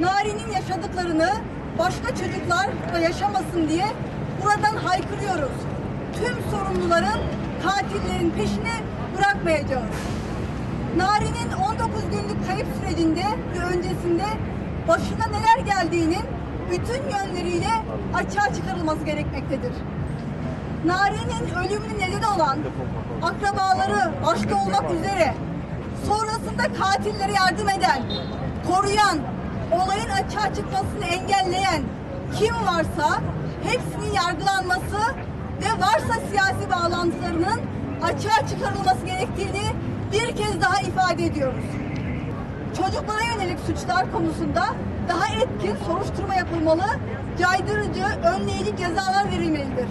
Nari'nin yaşadıklarını başka çocuklar da yaşamasın diye buradan haykırıyoruz. Tüm sorumluların katillerin peşini bırakmayacağız. Nari'nin 19 günlük kayıp sürecinde ve öncesinde başına neler geldiğinin bütün yönleriyle açığa çıkarılması gerekmektedir. Nari'nin ölümünün nedeni olan akrabaları başta olmak üzere sonrasında katillere yardım eden, koruyan, olayın açığa çıkmasını engelleyen kim varsa hepsinin yargılanması ve varsa siyasi bağlantılarının açığa çıkarılması gerektiğini bir kez daha ifade ediyoruz. Çocuklara yönelik suçlar konusunda daha etkin soruşturma yapılmalı, caydırıcı, önleyici cezalar verilmelidir.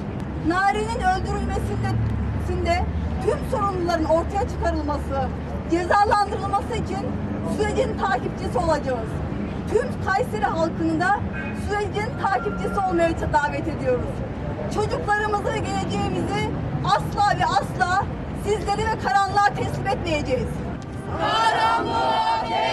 Nari'nin öldürülmesinde sinde tüm sorumluların ortaya çıkarılması, cezalandırılması için sürecin takipçisi olacağız. Tüm Kayseri halkını da sürecin takipçisi olmaya davet ediyoruz. Çocuklarımızı geleceğimizi asla ve asla sizlere ve karanlığa teslim etmeyeceğiz. Karanlığa